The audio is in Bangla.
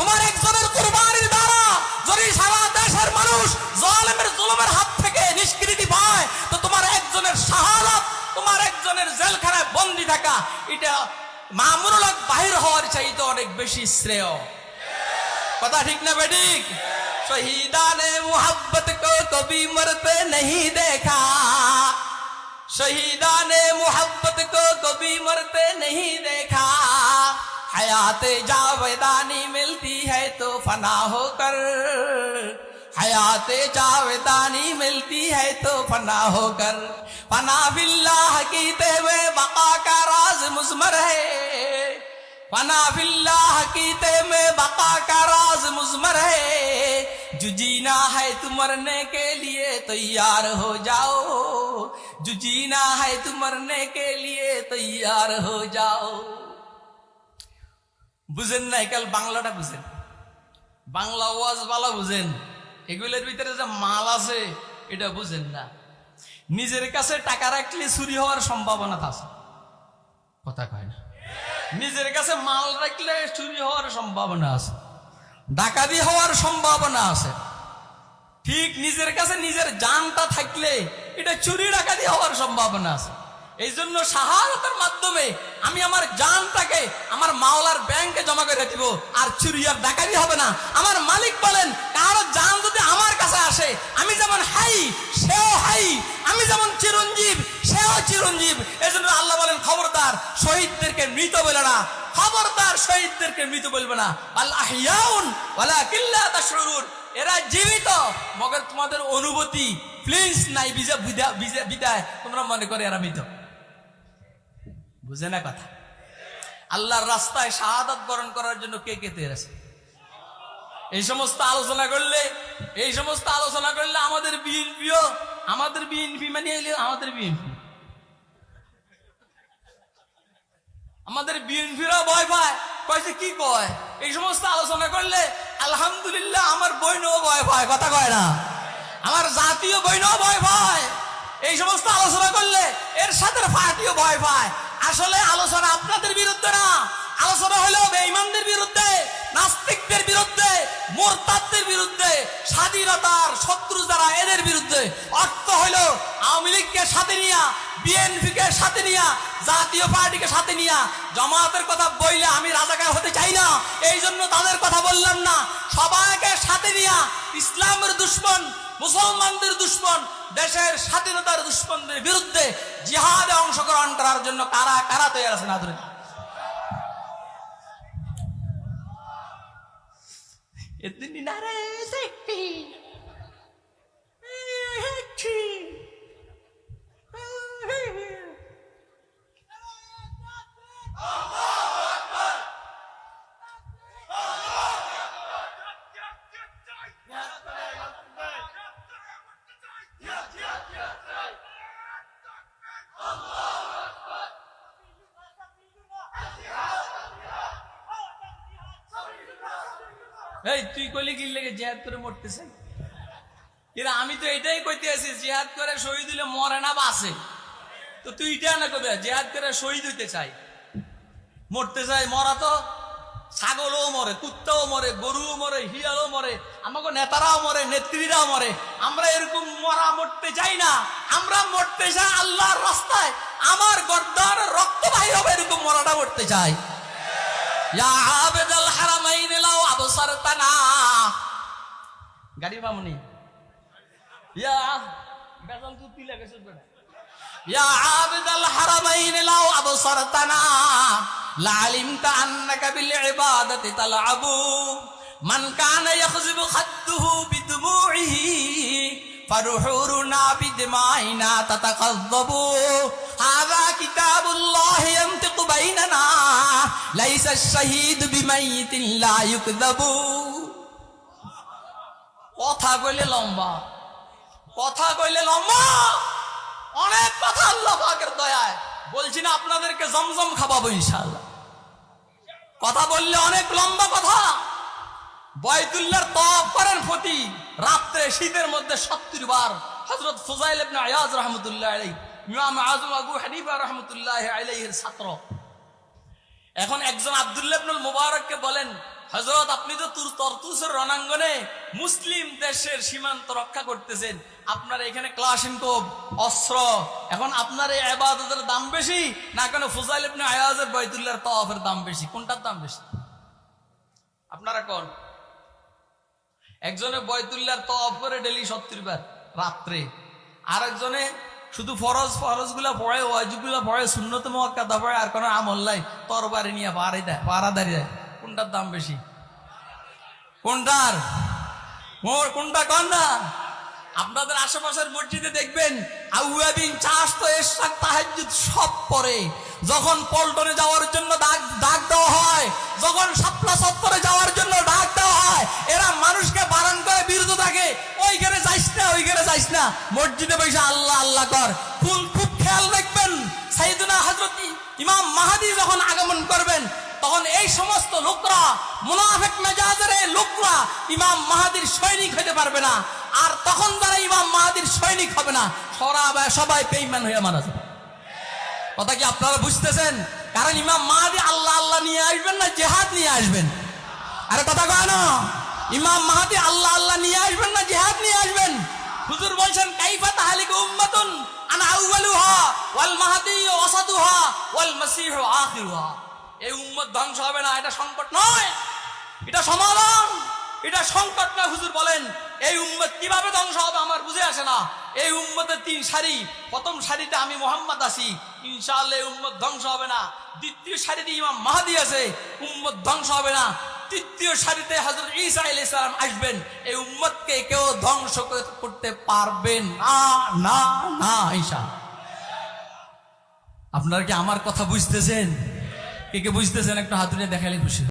তোমার একজনের কুরবানির দ্বারা যদি সারা দেশের মানুষ জালেমের জুলুমের হাত থেকে নিষ্কৃতি পায় তো তোমার একজনের শাহাদাত তোমার একজনের জেলখানায় বন্দি থাকা এটা মামুনুল হক বাহির হওয়ার চাইতে অনেক বেশি শ্রেয় কথা ঠিক না বেঠিক शहीदा ने मोहब्बत को कभी मरते नहीं देखा शहीदा ने मोहब्बत को कभी मरते नहीं देखा हयात जावेदानी मिलती है तो फना होकर। हयात जावेदानी मिलती है तो फना होकर। फना बिल्लाह की तेवे बका का राज मुजमर है। फना बिल्लाह की ते में बका का राज मुजमर है। जो जीना है तुम मरने के लिए तैयार हो जाओ। जो जीना है तुम मरने के लिए तैयार हो जाओ। বুঝেন না, একাল বাংলাটা বুঝেন। বাংলা ওয়াজ বালা বুঝেন। এগুলোর ভিতরে যে মাল আছে, এটা বুঝেন না। নিজের কাছে টাকা রাখলে চুরি হওয়ার সম্ভাবনা আছে। কথা কয় না। নিজের কাছে মাল রাখলে চুরি হওয়ার সম্ভাবনা আছে। ডাকাতি হওয়ার সম্ভাবনা আছে। ঠিক নিজের কাছে নিজের জানটা থাকলে এটা চুরি ডাকাতি হওয়ার সম্ভাবনা আছে। এই জন্য শাহাদাতের মাধ্যমে আমি আমার জানটাকে মাওলার ব্যাংকে জমা করে দিব। আর চুরি আর ডাকাতি হবে না। আমার মালিক বলেন, কারও জান যদি আমার কাছে আসে, আমি যেমন হাই, সেও হাই। আমি যেমন চিরঞ্জীব, সেও চিরঞ্জীব। এই জন্য আল্লাহ বলেন, খবরদার, শহীদদেরকে মৃত বলে না। খবরদার, শহীদদেরকে মৃত বলবে না। আল্লাহ এরা জীবিত, মগর তোমাদের অনুভূতি প্লিজ নাই বিজা- বিদায়। তোমরা মনে করে এরা মৃত। বুঝে না কথা? আল্লাহর রাস্তায় শাহাদাত বরণ করার জন্য কে কে তৈরি আছে? এই সমস্ত আলোচনা করলে, এই সমস্ত আলোচনা করলে আমাদের বিএনপিও আমাদের বিএনপি মানে এলে আমাদের বিএনপি আমাদের বিএনপিরা ভয় পায় কয়েছে কি কয়? এই সমস্ত আলোচনা করলে আলহামদুলিল্লাহ আমার বইনও ভয় পায়, কথা কয় না। আমার জাতীয় বইনও ভয় পায়। এই সমস্ত আলোচনা করলে এর সাথে পার্টিও ভয় পায়। আসলে আলোচনা আপনাদের বিরুদ্ধে না। আলোচনা হলো বেঈমানদের বিরুদ্ধে, নাস্তিকদের বিরুদ্ধে, মোরতাদদের বিরুদ্ধে, স্বাধীনতার শত্রু যারা, এদের বিরুদ্ধে। অর্থ হলো আওয়ামী লীগকে সাথে নিয়া, বিএনপিকে সাথে নিয়া, জাতীয় পার্টিকে সাথে নিয়া। জামাতের কথা বইলে আমি রাজাকার হতে চাই না এই জন্য তাদের কথা বললাম না। সবাইকে সাথে নিয়া, ইসলামের দুশ্মন মুসলমানদের দুশ্মন, দেশের স্বাধীনতার দুশ্মনদের বিরুদ্ধে জিহাদে অংশগ্রহণ করার জন্য কারা কারা তৈরি আছে না ধরে এদিন নারে দেখবি এই, তুই কইলি কি লেগে জিহাদ করে মরতেছে? এরা, আমি তো এটাই কইতে আছি জেহাদ করে শহীদ দিলে মরে না বাসে তো তুই এটা না কবে জিহাদ করে শহীদ হইতে চাই। মরতে চাই, মরা তো ছাগলও মরে, কুত্তাও মরে, গরুও মরে, হিয়ালও মরে, আমাকে নেতারাও মরে, নেত্রীরাও মরে। আমরা এরকম মরা মরতে চাই না। আমরা মরতে চাই আল্লাহর রাস্তায়। আমার গর্দার রক্ত বাইর হবে এরকম মরাটা মরতে চাই। হারামাইন أبصرتنا غريبة مني يا بزن تطيل كسر يا عابد الحرمين لو أبصرتنا لعلمت أنك بالعبادة تلعب من كان يخزب خده بدموعه فرحورنا بدمائنا تتقذب هذا كتاب الله ينطق بيننا ليس الشهيد بميت لا يكذب কথা কইলে লম্বা কথা কইলে লম্বা অনেক কথা আল্লাহ পাকের দয়ায় বলছি না আপনাদেরকে জমজম খাওয়াবো ইনশাআল্লাহ কথা বললে অনেক লম্বা কথা বয়তুল্লার তপ করেন ফতি রাত্রে শীতের মধ্যে সত্তর বার হজরত ফুজাইল ইবনে আয়াজ রহমতুল্লাহ আলাই ইমাম আজম আবু হানিফা রহমতুল্লাহ ছাত্র। এখন একজন আব্দুল্লাহ ইবনুল মুবারককে বলেন হজরত আপনি তো তুর তরতুসের রণাঙ্গনে মুসলিম দেশের সীমান্ত রক্ষা করতেছেন, আপনার এখানে ক্লাসিনকোভ অস্ত্র, এখন আপনার এই আবাদতের দাম বেশি? না কেন ফুজাইল ইবনে আয়াজের বৈতুল্লাহর তওয়াফের দাম বেশি? কোনটার দাম বেশি? আপনারা কোন? একজনে বয়তুল্লার তওয়াফ করে ডেলি সত্তর বার, রাত্রে। আর একজনে শুধু ফরজ ফরজগুলা পড়ে ওয়াজিবগুলা পড়ে শূন্যত মক্কাদা পড়ে, আর কোনো আমল নাই। তরবারি নিয়ে পাড়াই দেয় পাড়াদারি দেয়। কোনটার দাম বেশি? কোনটার? মোর কোনটা কন না? আপনাদের আশেপাশের মসজিদে দেখবেন চাষ তো এরশাদ তাহাজ্জুদ সব পরে, যখন পল্টনে যাওয়ার জন্য ডাক ডাক দেওয়া হয়, যখন শাপলা চত্বরে যাওয়ার জন্য ডাক দেওয়া হয়, এরা মানুষকে বারণ করে বিরত থাকে, ওইখানে যাইস না, ওইখানে যাইস না, মসজিদে বসে আল্লাহ আল্লাহ কর। খুব খুব খেয়াল রাখবেন সাইদুনা হজরত ইমাম মাহাদি যখন আগমন করবেন, তখন এই সমস্ত লোকরা, মুনাফেক মেজাজের এই লোকরা ইমাম মাহাদির সৈনিক হতে পারবে না, আর তখন যারা ইমাম মাহাদির সৈনিক হবে না, সরা সবাই পেইমান হয়ে মারা যাবে। কথা কি আপনারা বুঝতেছেন? কারণ ইমাম মাহাদি আল্লাহ আল্লাহ নিয়ে আসবেন না, জেহাদ নিয়ে আসবেন? আরে কথা কয় না? ইমাম মাহাদি আল্লাহ আল্লাহ নিয়ে আসবেন না, জেহাদ নিয়ে আসবেন? হুজুর বলছেন, কাইফা তাহলিক উম্মাতুন? আনা আউয়ালুহা ওয়াল মাহাদি ওয়াসাতুহা ওয়াল মাসিহু আখিরুহা। এই উম্মত ধ্বংস হবে না, এটা সংকট নয়। এটা সমাধান। এটা সংকট না হুজুর কীভাবে ধ্বংস হবে আমার বুঝে আসে না। এই উম্মতের তিন সারি, প্রথম সারিতে আমি মোহাম্মদ আছি। ইনশাআল্লাহ উম্মত ধ্বংস হবে না। দ্বিতীয় সারিতে ইমাম মাহাদি আছে, উম্মত ধ্বংস হবে না। তৃতীয় সারিতে হজরত ঈসা আলাইহিস সালাম আসবেন। এই উম্মতকে কেউ ধ্বংস করে- করতে পারবে না না না ঈশা আপনারা কি আমার কথা বুঝতেছেন? কে কে বুঝতেছেন? একটু হাতুড়ে দেখালে খুশি।